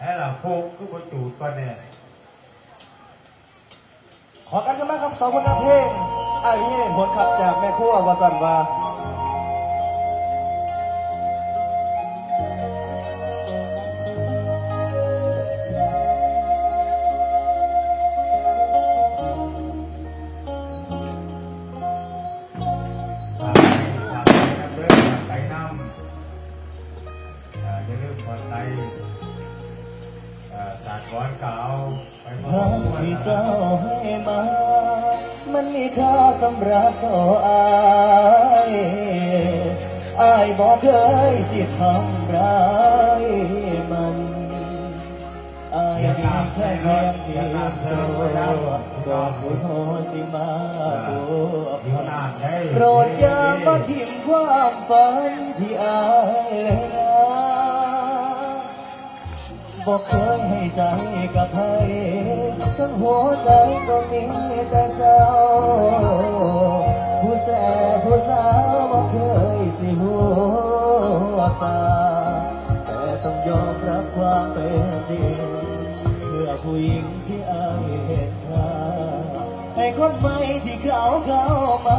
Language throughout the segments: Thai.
แล้วล่ะพวกก็มาจูดก่อนเนี่ยขอกันกันมากครับสองคนนักเพลงไอ้นี่ผลขับจากแม่ครัววาสันวา สาดร้อนเก่าไปพหาบกันที่เจ้าให้มา มันมีค่าสำหรับตัวอายอายบอกเคยสิทำร้ายมันอายมีแค่เพียงเดียวบอกผู้โหสิมาตัวอโปรดอย่ามาทิ้งความฝันที่อายเลยนะ บอกเคยให้ใจกับใครทั้งหัวใจก็มีแต่เจ้า ผู้แสบผู้สาวบอกเคยสิหัวซาแต่ต้องยอมรับความเป็นจริงเพื่อผู้หญิงที่อายเห็นค่าให้คนใหม่ที่เขาเข้ามา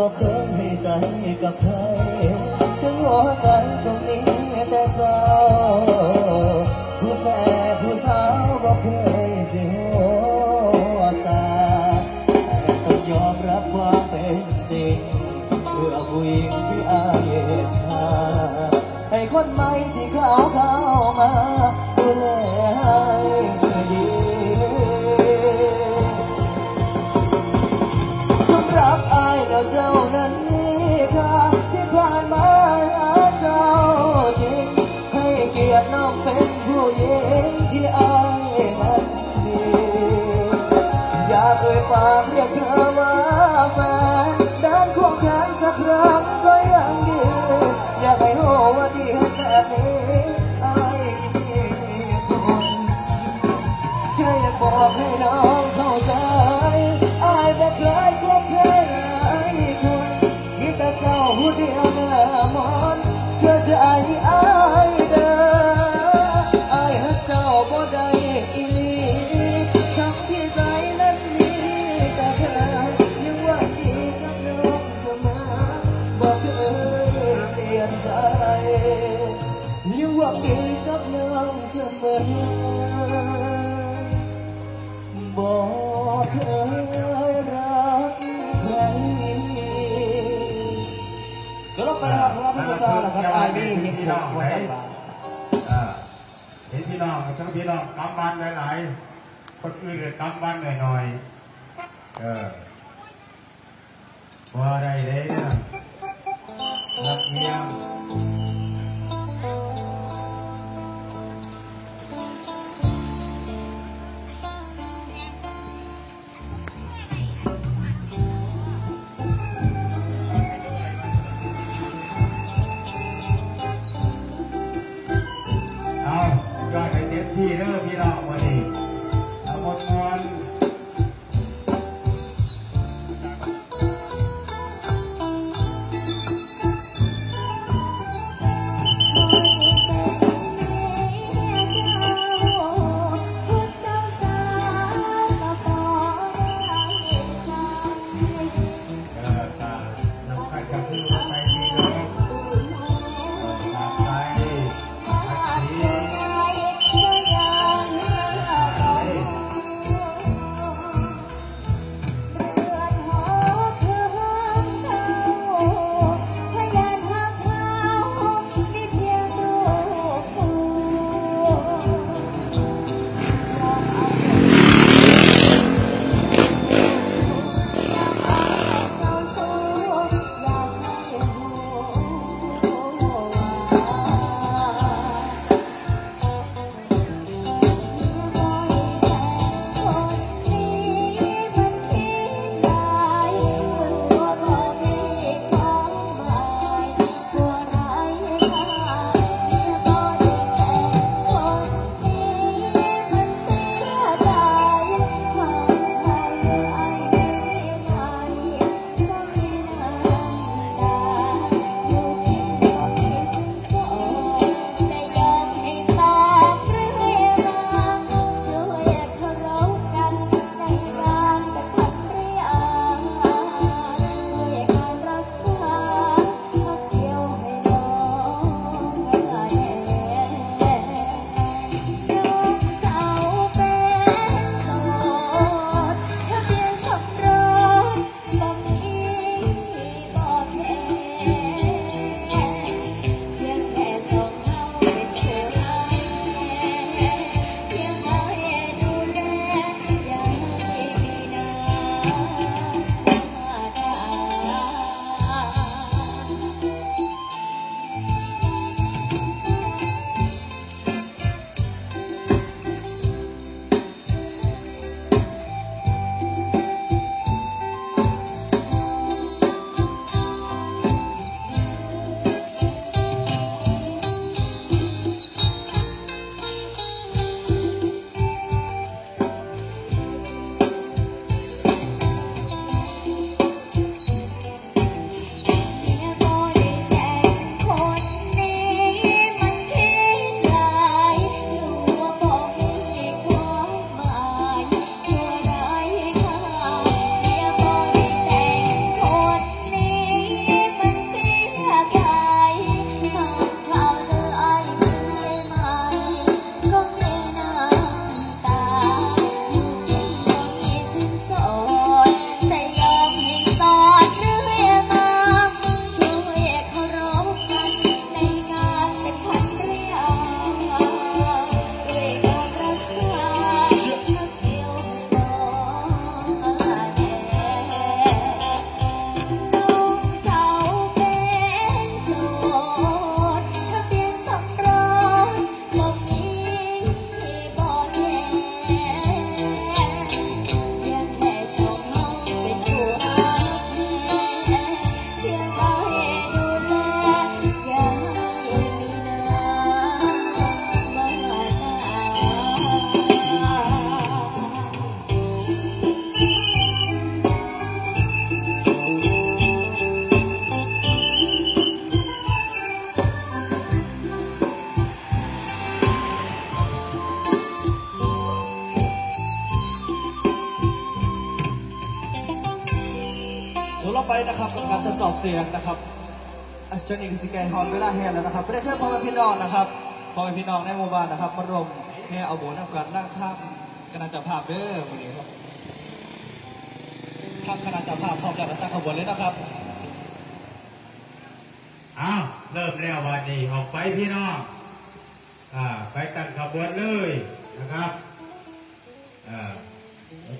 บอกเคยให้ใจกับใครถึงหัวใจ ด้านควงแขนสักครั้งก็ยังดี อยากให้รู้ว่าดีแบบนี้อายมีคนแค่อยากบอกให้น้องเข้าใจไอายบอกเคยคบใครหลายคนมีแต่เจ้าผู้เดียวหน้ามอนเชื่อใจอ วังดีกับน้องเสมอบอกเคยรักใครก็ต้องไปนะครับเพราะว่าพี่ซาๆนะครับไอ้นี่นี่คือหัวใจบาอ่าเห็นพี่น้องทั้งพี่น้องกำบ้านหลายๆคนอื่นกำบ้านหน่อยๆเออว่าได้เลยนะรักเมีย ไปนะครับการทดสอบเสียงนะครับอัชนิกสิแกฮอนเวลาแห่แล้วนะครับไม่ได้เชิญพ่อแม่พี่น้องนะครับพ่อแม่พี่น้องในหมู่บ้านนะครับมารวมแห่เอาโบนับกันนั่งข้างคณะเจ้าภาพเด้อวันนี้ครับข้างคณะเจ้าภาพพร้อมจะตั้งขบวนเลยนะครับอ้าวเริ่มแล้ววันนี้ออกไปพี่น้องอ่าไปตั้งขบวนเลยนะครับอ่า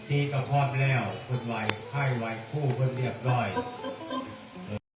ตีกับพร้อมแล้วคนไหวไข้ไหวคู่คนเรียบร้อย